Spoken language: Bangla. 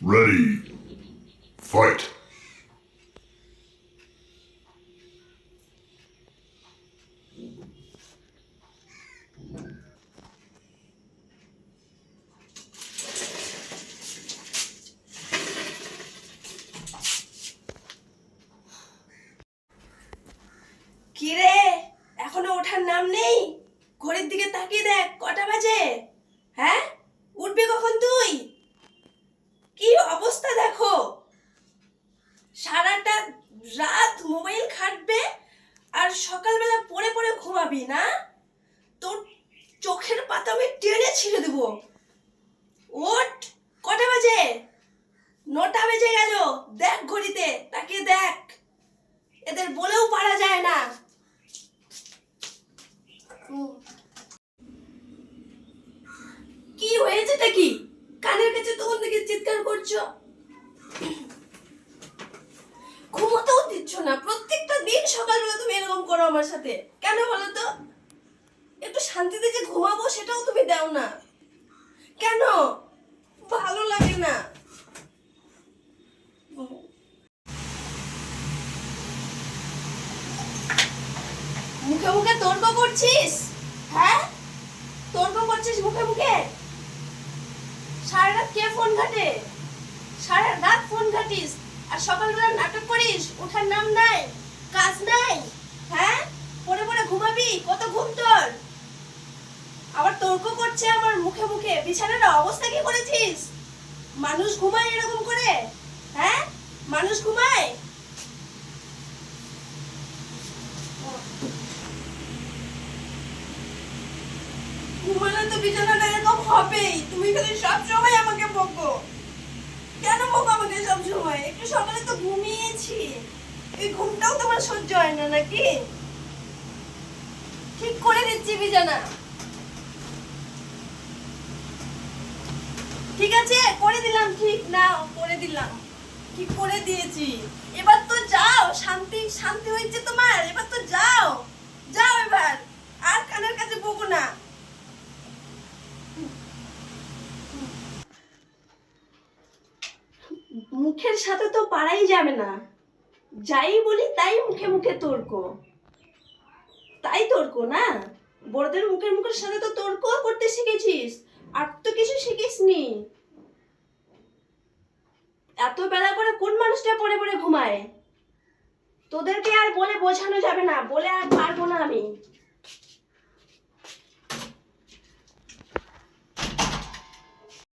Ready. Fight. কিরে এখনও ওঠার নাম নেই ঘড়ির দিকে তাকিয়ে দেখ কটা বাজে হ্যাঁ উঠবি কখন তুই কি অবস্থা দেখো সারাটা রাত মোবাইল খাটবে আর সকালবেলা পড়ে পড়ে ঘুমাবি, না? তোর চোখের পাতা আমি টেনে ছিঁড়ে দেবো। ওঠ, কটা বাজে? নটা বেজে গেল, দেখ ঘড়িতে তাকে দেখ। এদের বলেও পারা যায় না। কি হয়েছেটা কি? কানের কাছে তখন থেকে চিৎকার করছ? দিচ্ছ না। প্রত্যেকটা দিন সকালবেলা তুমি এরকম করো আমার সাথে। কেন বলো তো? একটু শান্তিতে যে ঘুমাবো সেটাও তুমি দাও না। কেন? ভালো লাগে না। মুখে মুখে তর্ক করছিস? হ্যাঁ? তর্ক করছিস মুখে মুখে? সারা রাত কে ফোন ঘাটে? সারা রাত ফোন ঘাটিস? আর সকালবেলা নাটক করিস, ওঠার নাম নাই, কাজ নাই হ্যাঁ? পরে পরে ঘুমাবি, কত ঘুম তোর? আবার তর্ক করছে আমার মুখে মুখে, বিছানার অবস্থা কি করেছিস? মানুষ ঘুমায় এরকম করে হ্যাঁ? মানুষ ঘুমায়? ঘুমালে তো বিছানাটা এরকম হবেই, তুমি খালি সব সময় আমাকে বকো কেন বকো আমাকে সব সময় একটু সকালে তো ঘুমিয়েছি। এই ঘুমটাও তোমার সহ্য হয় না নাকি? ঠিক করে দিচ্ছি বিছানা। ঠিক আছে? করে দিলাম, ঠিক। না করে দিলাম। ঠিক করে দিয়েছি। এবার তো যাও শান্তি শান্তি হয়েছে তোমার এবার তো যাও যাও এবার আর কানের কাছে বকো না মুখের সাথে তো পারাই যাবে না। যাই বলি তাই মুখে মুখে তর্ক। তাই তর্ক না? বড়দের মুখের মুখের সাথে তো তর্ক করতে শিখেছিস। আর তো কিছু শিখিসনি। এত বেলা করে কোন মানুষটা পড়ে পড়ে ঘুমায়? তোদেরকে আর বলে বোঝানো যাবে না। বলে আর পারব না আমি।